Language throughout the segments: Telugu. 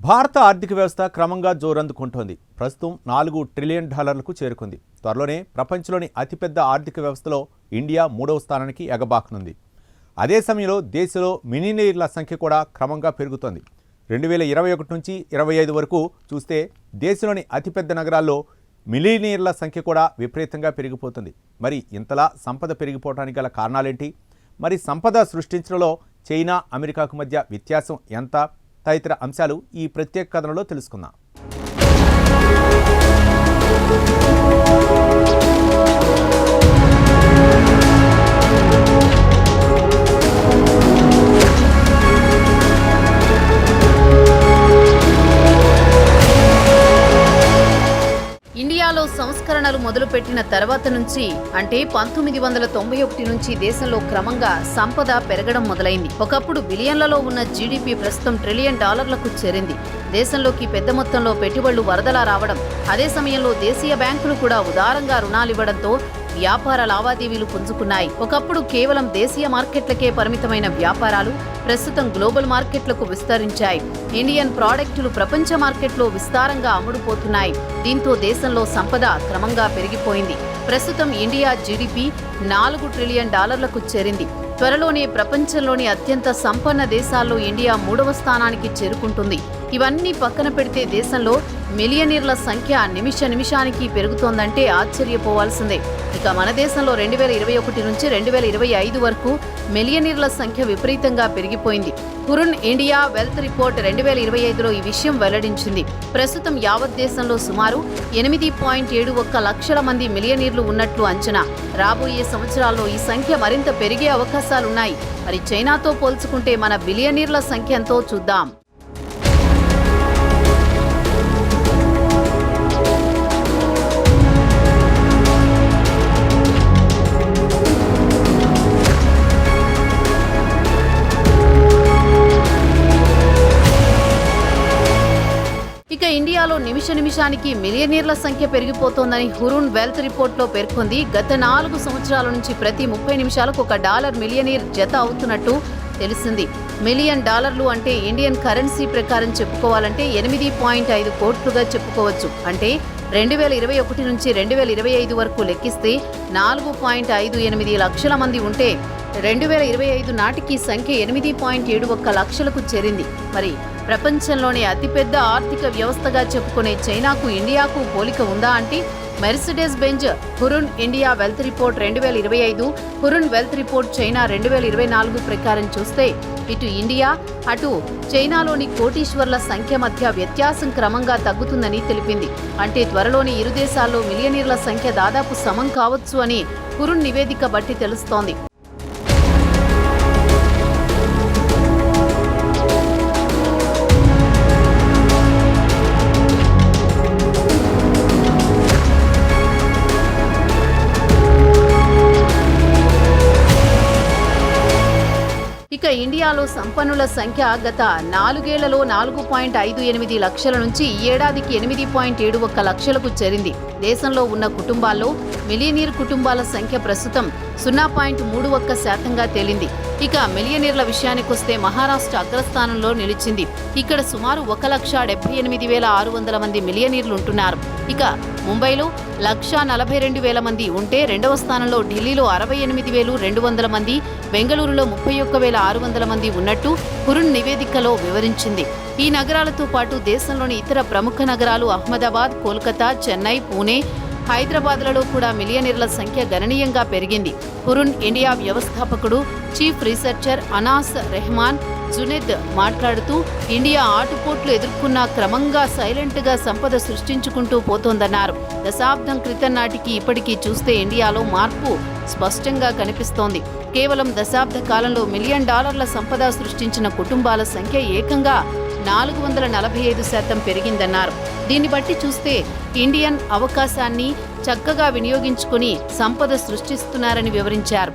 భారత ఆర్థిక వ్యవస్థ క్రమంగా జోరందుకుంటోంది. ప్రస్తుతం నాలుగు ట్రిలియన్ డాలర్లకు చేరుకుంది. త్వరలోనే ప్రపంచంలోని అతిపెద్ద ఆర్థిక వ్యవస్థలో ఇండియా మూడవ స్థానానికి ఎగబాకనుంది. అదే సమయంలో దేశంలో మిలినీర్ల సంఖ్య కూడా క్రమంగా పెరుగుతోంది. రెండు వేల ఇరవై ఒకటి నుంచి ఇరవై ఐదు వరకు చూస్తే దేశంలోని అతిపెద్ద నగరాల్లో మిలినీర్ల సంఖ్య కూడా విపరీతంగా పెరిగిపోతుంది. మరి ఇంతలా సంపద పెరిగిపోవడానికి గల కారణాలేంటి? మరి సంపద సృష్టించడంలో చైనా అమెరికాకు మధ్య వ్యత్యాసం ఎంత? తదితర అంశాలు ఈ ప్రత్యేక కథనంలో తెలుసుకుందాం. ప్రయత్నాలు మొదలుపెట్టిన తర్వాత నుంచి అంటే పంతొమ్మిది వందల తొంభై ఒకటి నుంచి దేశంలో క్రమంగా సంపద పెరగడం మొదలైంది. ఒకప్పుడు బిలియన్లలో ఉన్న జీడిపి ప్రస్తుతం ట్రిలియన్ డాలర్లకు చేరింది. దేశంలోకి పెద్ద మొత్తంలో పెట్టుబడులు వరదలా రావడం అదే సమయంలో దేశీయ బ్యాంకులు కూడా ఉదారంగా రుణాలివ్వడంతో వ్యాపార లావాదేవీలు పుంజుకున్నాయి. ఒకప్పుడు కేవలం దేశీయ మార్కెట్లకే పరిమితమైన వ్యాపారాలు ప్రస్తుతం గ్లోబల్ మార్కెట్లకు విస్తరించాయి. ఇండియన్ ప్రాడక్టులు ప్రపంచ మార్కెట్లో విస్తారంగా అమ్ముడుపోతున్నాయి. దీంతో దేశంలో సంపద క్రమంగా పెరిగిపోయింది. ప్రస్తుతం ఇండియా జీడిపి నాలుగు ట్రిలియన్ డాలర్లకు చేరింది. త్వరలోనే ప్రపంచంలోని అత్యంత సంపన్న దేశాల్లో ఇండియా మూడవ స్థానానికి చేరుకుంటుంది. ఇవన్నీ పక్కన పెడితే దేశంలో మిలియనీర్ల సంఖ్య నిమిష నిమిషానికి పెరుగుతోందంటే ఆశ్చర్యపోవాల్సిందే. ఇక మన దేశంలో రెండు వేల ఇరవై ఒకటి నుంచి రెండు వేల ఇరవై ఐదు వరకు మిలియనీర్ల సంఖ్య విపరీతంగా పెరిగిపోయింది. హురున్ ఇండియా వెల్త్ రిపోర్ట్ రెండు వేల ఇరవై ఐదులో ఈ విషయం వెల్లడించింది. ప్రస్తుతం యావత్ దేశంలో సుమారు ఎనిమిది పాయింట్ ఏడు ఒక్క లక్షల మంది మిలియనీర్లు ఉన్నట్లు అంచనా. రాబోయే సంవత్సరాల్లో ఈ సంఖ్య మరింత పెరిగే అవకాశాలున్నాయి. మరి చైనాతో పోల్చుకుంటే మన బిలియనీర్ల సంఖ్య ఎంతో చూద్దాం. ఇండియాలో నిమిష నిమిషానికి మిలియనీర్ల సంఖ్య పెరిగిపోతోందని హురూన్ వెల్త్ రిపోర్ట్లో పేర్కొంది. గత నాలుగు సంవత్సరాల నుంచి ప్రతి ముప్పై నిమిషాలకు ఒక డాలర్ మిలియనీర్ జత అవుతున్నట్టు తెలిసింది. మిలియన్ డాలర్లు అంటే ఇండియన్ కరెన్సీ ప్రకారం చెప్పుకోవాలంటే ఎనిమిది పాయింట్ ఐదు కోట్లుగా చెప్పుకోవచ్చు. అంటే రెండు వేల ఇరవై ఒకటి నుంచి రెండు వేల ఇరవై ఐదు వరకు లెక్కిస్తే నాలుగు పాయింట్ ఐదు ఎనిమిది లక్షల మంది ఉంటే రెండు వేల ఇరవై ఐదు నాటికి సంఖ్య ఎనిమిది పాయింట్ ఏడు ఒక్క లక్షలకు చేరింది. మరి ప్రపంచంలోనే అతిపెద్ద ఆర్థిక వ్యవస్థగా చెప్పుకునే చైనాకు ఇండియాకు పోలిక ఉందా అంటే Mercedes Benz Hurun India wealth report రెండు వేల ఇరవై ఐదు హురున్ వెల్త్ రిపోర్ట్ చైనా రెండు వేల ఇరవై నాలుగు ప్రకారం చూస్తే ఇటు ఇండియా అటు చైనాలోని కోటీశ్వర్ల సంఖ్య మధ్య వ్యత్యాసం క్రమంగా తగ్గుతుందని తెలిపింది. అంటే త్వరలోని ఇరు దేశాల్లో మిలియనీర్ల సంఖ్య దాదాపు సమం కావచ్చు అని హురున్ నివేదిక బట్టి తెలుస్తోంది. ఇక ఇండియాలో సంపన్నుల సంఖ్య గత నాలుగేళ్ళలో నాలుగు పాయింట్ ఐదు ఎనిమిది లక్షల నుంచి ఈ ఏడాదికి ఎనిమిది పాయింట్ ఏడు ఒక్క లక్షలకు చేరింది. దేశంలో ఉన్న కుటుంబాల్లో మిలియనీర్ కుటుంబాల సంఖ్య ప్రస్తుతం సున్నా పాయింట్ మూడు ఒక్క శాతంగా తేలింది. ఇక మిలియనీర్ల విషయానికొస్తే మహారాష్ట్ర అగ్రస్థానంలో నిలిచింది. ఇక్కడ సుమారు ఒక లక్ష డెబ్బై ఎనిమిది వేల ఆరు వందల మంది మిలియనీర్లు ఉంటున్నారు ఇక ముంబైలో లక్ష నలభై రెండు వేల మంది ఉంటే రెండవ స్థానంలో ఢిల్లీలో అరవై ఎనిమిది వేలు రెండు వందల మంది బెంగళూరులో ముప్పై ఒక్క వేల ఆరు వందల మంది ఉన్నట్టు కురున్ నివేదికలో వివరించింది. ఈ నగరాలతో పాటు దేశంలోని ఇతర ప్రముఖ నగరాలు అహ్మదాబాద్ కోల్కతా చెన్నై పూణే హైదరాబాద్లలో కూడా మిలియనీర్ల సంఖ్య గణనీయంగా పెరిగింది. హురున్ ఇండియా వ్యవస్థాపకుడు చీఫ్ రీసెర్చర్ అనాస్ రెహమాన్ జునెద్ మాట్లాడుతూ ఇండియా ఆటుపోట్లు ఎదుర్కొన్న క్రమంగా సైలెంట్గా సంపద సృష్టించుకుంటూ పోతోందన్నారు. దశాబ్దం క్రితం నాటికి ఇప్పటికీ చూస్తే ఇండియాలో మార్పు స్పష్టంగా కనిపిస్తోంది. కేవలం దశాబ్ద కాలంలో మిలియన్ డాలర్ల సంపద సృష్టించిన కుటుంబాల సంఖ్య ఏకంగా నాలుగు వందల నలభై ఐదు శాతం పెరిగిందన్నారు. దీన్ని బట్టి చూస్తే ఇండియన్ అవకాశాన్ని చక్కగా వినియోగించుకుని సంపద సృష్టిస్తున్నారని వివరించారు.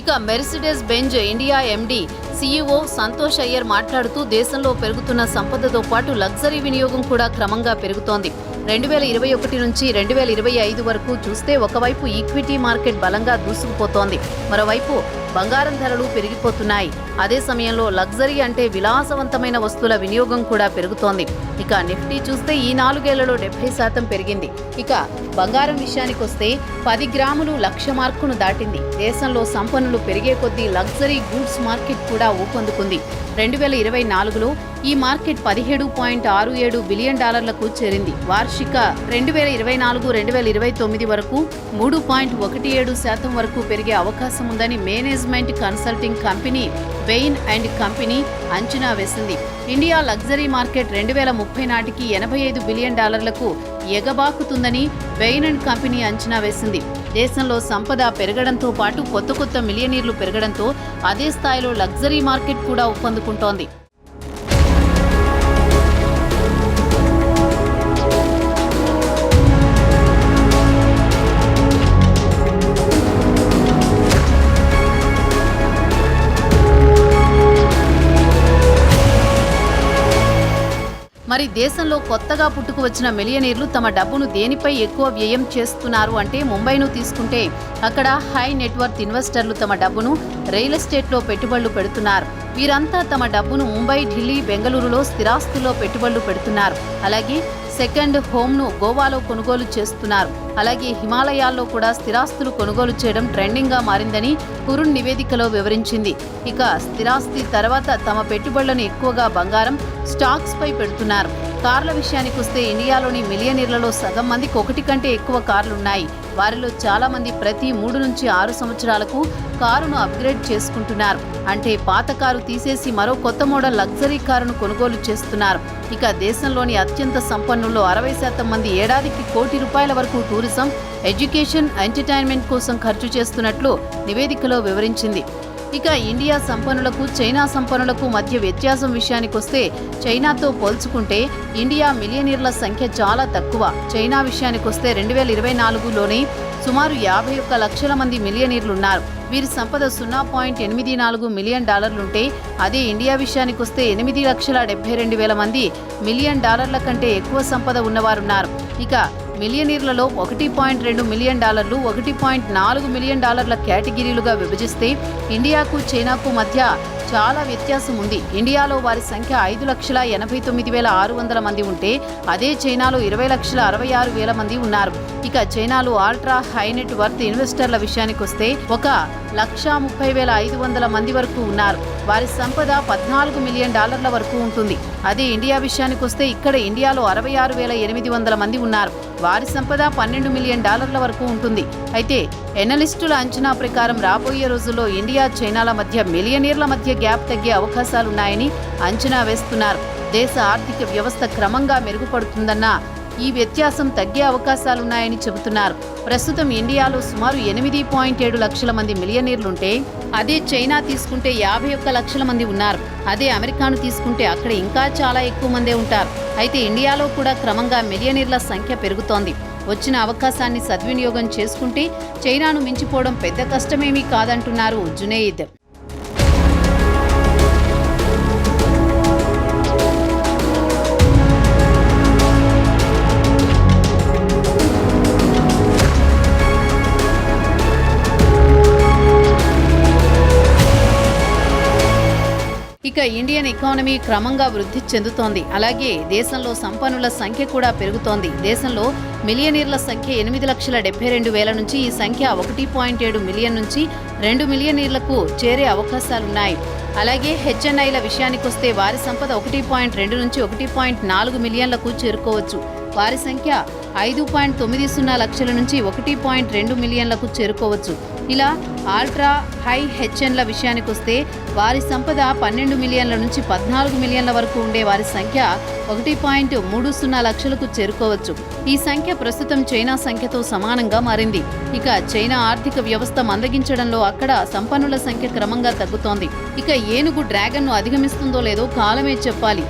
ఇక Mercedes Benz India MD CEO Santosh Iyer మాట్లాడుతూ దేశంలో పెరుగుతున్న సంపదతో పాటు లగ్జరీ వినియోగం కూడా క్రమంగా పెరుగుతోంది. రెండు వేల ఇరవై ఒకటి నుంచి రెండు వేల ఇరవై ఐదు వరకు చూస్తే ఒకవైపు ఈక్విటీ మార్కెట్ బలంగా దూసుకుపోతోంది. మరోవైపు బంగారం ధరలు పెరిగిపోతున్నాయి. అదే సమయంలో లగ్జరీ అంటే విలాసవంతమైన వస్తువుల వినియోగం కూడా పెరుగుతోంది. ఇక నిఫ్టీ చూస్తే ఈ నాలుగేళ్ళలో డెబ్బై శాతం పెరిగింది. ఇక బంగారం విషయానికొస్తే పది గ్రాములు లక్ష మార్కును దాటింది. దేశంలో సంపన్నులు పెరిగే కొద్దీ లగ్జరీ గూడ్స్ మార్కెట్ కూడా ఊపందుకుంది. రెండు వేల ఇరవై నాలుగులో ఈ మార్కెట్ పదిహేడు పాయింట్ ఆరు ఏడు బిలియన్ డాలర్లకు చేరింది. వార్షిక రెండు వేల ఇరవై నాలుగు రెండు వేల ఇరవై తొమ్మిది వరకు మూడు పాయింట్ ఒకటి ఏడు శాతం వరకు పెరిగే అవకాశం ఉందని manage management consulting company Bain and company అంచనా వేసింది. ఇండియా లగ్జరీ మార్కెట్ రెండు వేల ముప్పై నాటికి ఎనభై ఐదు బిలియన్ డాలర్లకు ఎగబాకుతుందని బెయిన్ అండ్ కంపెనీ అంచనా వేసింది. దేశంలో సంపద పెరగడంతో పాటు కొత్త కొత్త మిలియనీర్లు పెరగడంతో అదే స్థాయిలో లగ్జరీ మార్కెట్ కూడా ఒప్పందుకుంటోంది. మరి దేశంలో కొత్తగా పుట్టుకు వచ్చిన మిలియనీర్లు తమ డబ్బును దేనిపై ఎక్కువ వ్యయం చేస్తున్నారు అంటే ముంబైను తీసుకుంటే అక్కడ హై నెట్వర్త్ ఇన్వెస్టర్లు తమ డబ్బును రియల్ ఎస్టేట్లో పెట్టుబడులు పెడుతున్నారు. వీరంతా తమ డబ్బును ముంబై ఢిల్లీ బెంగళూరులో స్థిరాస్తుల్లో పెట్టుబడులు పెడుతున్నారు. అలాగే సెకండ్ హోమ్ను గోవాలో కొనుగోలు చేస్తున్నారు. అలాగే హిమాలయాల్లో కూడా స్థిరాస్తులు కొనుగోలు చేయడం ట్రెండింగ్గా మారిందని కురుణ్ నివేదికలో వివరించింది. ఇక స్థిరాస్తి తర్వాత తమ పెట్టుబడులను ఎక్కువగా బంగారం స్టాక్స్పై పెడుతున్నారు. కార్ల విషయానికి వస్తే ఇండియాలోని మిలియనీర్లలో సగం మందికి ఒకటి కంటే ఎక్కువ కార్లున్నాయి. వారిలో చాలా మంది ప్రతి మూడు నుంచి ఆరు సంవత్సరాలకు కారును అప్గ్రేడ్ చేసుకుంటున్నారు. అంటే పాత కారు తీసేసి మరో కొత్త మోడల్ లగ్జరీ కారును కొనుగోలు చేస్తున్నారు. ఇక దేశంలోని అత్యంత సంపన్నుల్లో అరవై శాతం మంది ఏడాదికి కోటి రూపాయల వరకు టూరిజం ఎడ్యుకేషన్ ఎంటర్టైన్మెంట్ కోసం ఖర్చు చేస్తున్నట్లు నివేదికలో వివరించింది. ఇక ఇండియా సంపన్నులకు చైనా సంపన్నులకు మధ్య వ్యత్యాసం విషయానికొస్తే చైనాతో పోల్చుకుంటే ఇండియా మిలియనీర్ల సంఖ్య చాలా తక్కువ. చైనా విషయానికొస్తే రెండు వేల ఇరవై నాలుగులోనే సుమారు యాభై ఒక్క లక్షల మంది మిలియనీర్లున్నారు. వీరి సంపద సున్నా పాయింట్ ఎనిమిది నాలుగు మిలియన్ డాలర్లుంటే అదే ఇండియా విషయానికొస్తే ఎనిమిది లక్షల డెబ్బై రెండు వేల మంది మిలియన్ డాలర్ల కంటే ఎక్కువ సంపద ఉన్నవారున్నారు. ఇక మిలియనీర్లలో ఒకటి పాయింట్ రెండు మిలియన్ డాలర్లు ఒకటి పాయింట్ నాలుగు మిలియన్ డాలర్ల కేటగిరీలుగా విభజిస్తే ఇండియాకు చైనాకు మధ్య చాలా వ్యత్యాసం ఉంది. ఇండియాలో వారి సంఖ్య ఐదు లక్షల ఎనభై తొమ్మిది వేల ఆరు వందల మంది ఉంటే అదే చైనాలో ఇరవై లక్షల అరవై ఆరు వేల మంది ఉన్నారు. ఇక చైనాలో ఆల్ట్రా హైనెట్ వర్త్ ఇన్వెస్టర్ల విషయానికి వస్తే ఒక లక్ష ముప్పై వేల ఐదు వందల మంది వరకు ఉన్నారు. వారి సంపద పద్నాలుగు మిలియన్ డాలర్ల వరకు ఉంటుంది. అదే ఇండియా విషయానికి వస్తే ఇక్కడ ఇండియాలో అరవై ఆరు వేల ఎనిమిది వందల మంది ఉన్నారు. వారి సంపద పన్నెండు మిలియన్ డాలర్ల వరకు ఉంటుంది. అయితే ఎనలిస్టుల అంచనా ప్రకారం రాబోయే రోజుల్లో ఇండియా చైనాల మధ్య మిలియనీర్ల మధ్య గ్యాప్ తగ్గే అవకాశాలున్నాయని అంచనా వేస్తున్నారు. దేశ ఆర్థిక వ్యవస్థ క్రమంగా మెరుగుపడుతుందన్న ఈ వ్యత్యాసం తగ్గే అవకాశాలున్నాయని చెబుతున్నారు. ప్రస్తుతం ఇండియాలో సుమారు ఎనిమిది పాయింట్ ఏడు లక్షల మంది మిలియనీర్లుంటే అదే చైనా తీసుకుంటే యాభై ఒక్క లక్షల మంది ఉన్నారు. అదే అమెరికాను తీసుకుంటే అక్కడ ఇంకా చాలా ఎక్కువ మందే ఉంటారు. అయితే ఇండియాలో కూడా క్రమంగా మిలియనీర్ల సంఖ్య పెరుగుతోంది. వచ్చిన అవకాశాన్ని సద్వినియోగం చేసుకుంటే చైనాను మించిపోవడం పెద్ద కష్టమేమీ కాదంటున్నారు జునేయిద్ ఇక ఇండియన్ ఎకానమీ క్రమంగా వృద్ధి చెందుతోంది. అలాగే దేశంలో సంపన్నుల సంఖ్య కూడా పెరుగుతోంది. దేశంలో మిలియనీర్ల సంఖ్య ఎనిమిది లక్షల డెబ్బై రెండు వేల నుంచి ఈ సంఖ్య ఒకటి పాయింట్ ఏడు మిలియన్ నుంచి రెండు మిలియనీర్లకు చేరే అవకాశాలున్నాయి. అలాగే హెచ్ఎన్ఐల విషయానికొస్తే వారి సంపద ఒకటి పాయింట్ రెండు నుంచి ఒకటి పాయింట్ నాలుగు మిలియన్లకు చేరుకోవచ్చు. వారి సంఖ్య ఐదు పాయింట్ తొమ్మిది సున్నా లక్షల నుంచి ఒకటి పాయింట్ రెండు మిలియన్లకు చేరుకోవచ్చు. ఇలా ఆల్ట్రా హై హెచ్ఎన్ల విషయానికొస్తే వారి సంపద పన్నెండు మిలియన్ల నుంచి పద్నాలుగు మిలియన్ల వరకు ఉండే వారి సంఖ్య ఒకటి పాయింట్ మూడు సున్నా లక్షలకు చేరుకోవచ్చు. ఈ సంఖ్య ప్రస్తుతం చైనా సంఖ్యతో సమానంగా మారింది. ఇక చైనా ఆర్థిక వ్యవస్థ మందగించడంలో అక్కడ సంపన్నుల సంఖ్య క్రమంగా తగ్గుతోంది. ఇక ఏనుగు డ్రాగన్ను అధిగమిస్తుందో లేదో కాలమే చెప్పాలి.